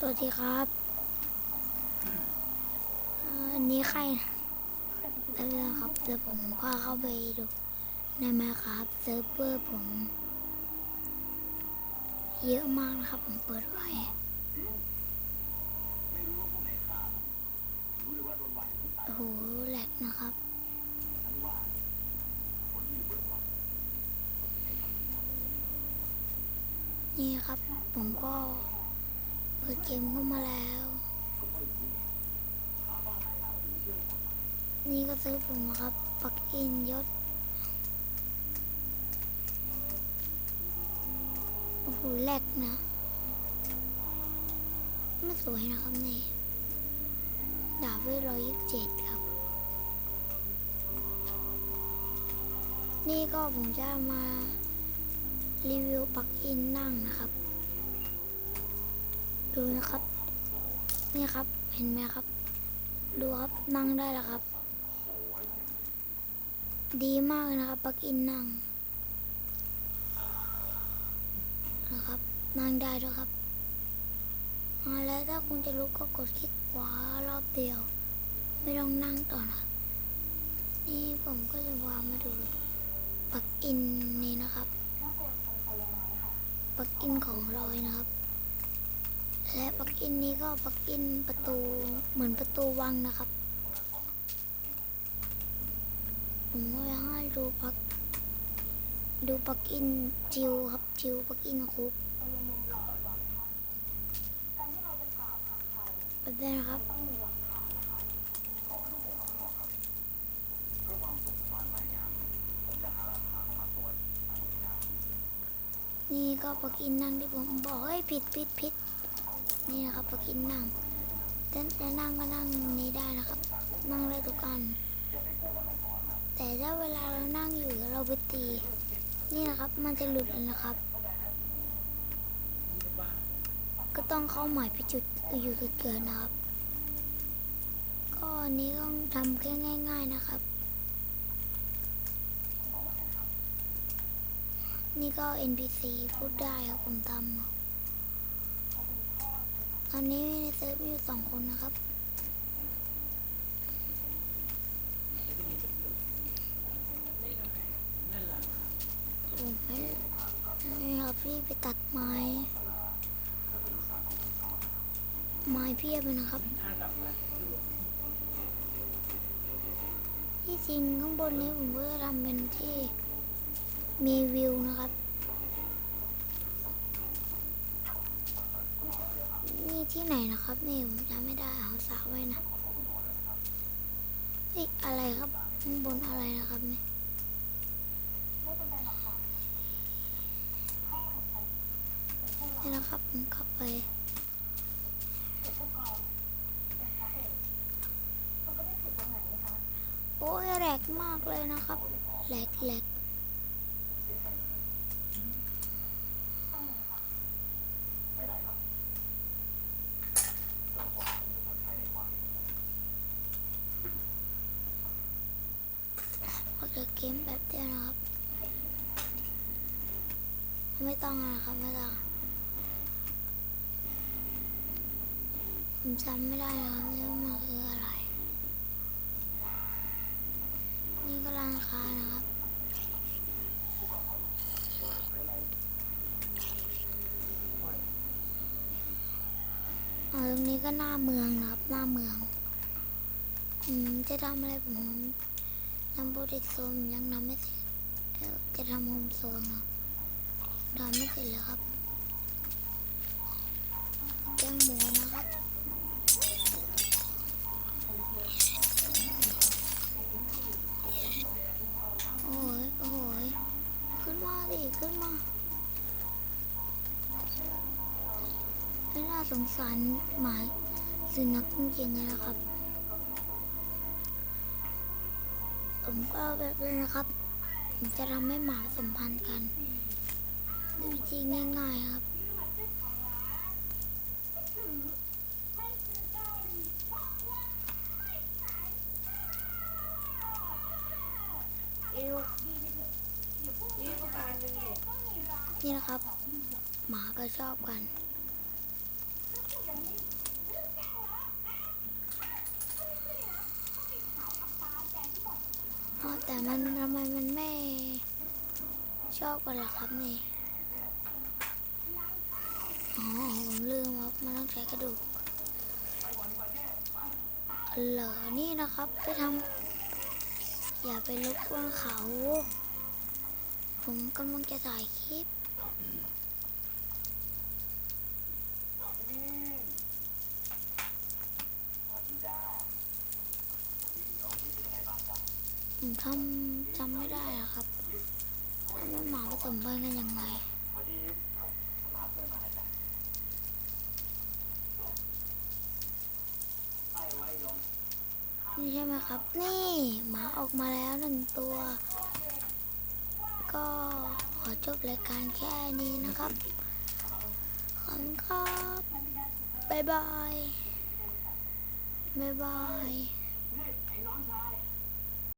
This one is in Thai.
สวัสดีครับอันนี้ใครนะเออครับเดี๋ยวผมพาเข้าไปดูในมาครับเซิร์ฟเวอร์ผม เยอะมากนะครับ ผมเปิดไว้โอ้โหแหลกนะครับนี่ครับ ผมก็ ปิดเกมเข้ามาแล้ว นี่ก็ซื้อผมนะครับ ปักอินยศ โอ้โหแหลกนะ ไม่สวยนะครับนี่ ดาบเวทร้อยยี่สิบเจ็ดครับ นี่ก็ผมจะมารีวิวปักอินนั่งนะครับ ดูนะครับ นี่ครับ เห็นไหมครับ ดูครับนั่งได้แล้วครับ ดีมากนะครับปักอินนั่งนะครับ นั่งได้ด้วยครับอาแล้วถ้าคุณจะลุกก็กดคลิกขวารอบเดียว ไม่ต้องนั่งต่อนะนี่ผมก็จะวางมาดูปักอินนี่นะครับปักอินของรอยนะครับ และปักอินนี้ก็ปักอินประตูเหมือนประตูวังนะครับ ผมก็อยากให้ดูปักดูปักอินจิวครับจิวปักอินคุกแบบนี้นะครับนี่ก็ปักอินนั่งที่ผมบอกเฮ้ยผิดผิดผิด นี่นะครับปกินนั่งแต่จะนั่งก็นั่งนี้ได้นะครับ นั่งได้ทุกอัน แต่ถ้าเวลาเรานั่งอยู่เราไปตี นี่นะครับมันจะหลุดเลยนะครับ ก็ต้องเข้าหมายพิจุดอยู่จุดเกิดนะครับ ก็อันนี้ต้องทำแค่ง่าย ๆนะครับ นี่ก็ NPC พูดได้ครับผมทำ อะตอนนี้ในเซิร์ฟมีอยู่สองคนนะครับผมไม่ไม่ครับพี่ไปตัดไม้ ไม้เพียบเลยนะครับ ที่จริงข้างบนนี้ผมก็จะทำเป็นที่มีวิวนะครับ นี่ที่ไหนนะครับ นี่ผมจำไม่ได้เอาสาวไว้นะเฮ้ยอะไรครับข้างบนอะไรนะครับเนี่ยนี่นะครับผมขับไปโอ้ยแหลกมากเลยนะครับแหลกแหลก ออกจากเกมแบบเดียวนะครับ ไม่ต้องนะครับไม่ต้องผมจำไม่ได้นะครับนี่ว่ามันคืออะไร นี่ก็ร้านค้านะครับเอตรงนี้ก็หน้าเมืองนะครับ หน้าเมือง อืมจะทำอะไรผมทำโปรเจกต์โซนยังทำไม่เสร็จจะทำโฮมโซนนะ ทำไม่เสร็จเลยครับแกงหมูนะครับโอ้ยโอ้ยขึ้นมาดิขึ้นมาไม่น่าสงสารหมาสุนัขจริงๆเลยนะครับ ผมก็แบบนี้นะครับ ผมจะทำให้หมาสัมพันธ์กัน ด้วยวิธีง่ายๆครับ นี่นะครับ หมาก็ชอบกันอ๋อแต่มันทำไมมันไม่ชอบกันล่ะครับนี่ อ๋อผมลืมครับมันต้องใช้กระดูกเหรอนี่นะครับไปทำอย่าไปรบกวนเขา ผมกำลังจะถ่ายคลิปผมทำจำไม่ได้อะครับว่าหมาผสมพันธุ์กันยังไง นี่ใช่ไหมครับ นี่หมาออกมาแล้วหนึ่งตัว ก็ขอจบรายการแค่นี้นะครับ ขอบคุณครับบ๊ายบายบ๊ายบาย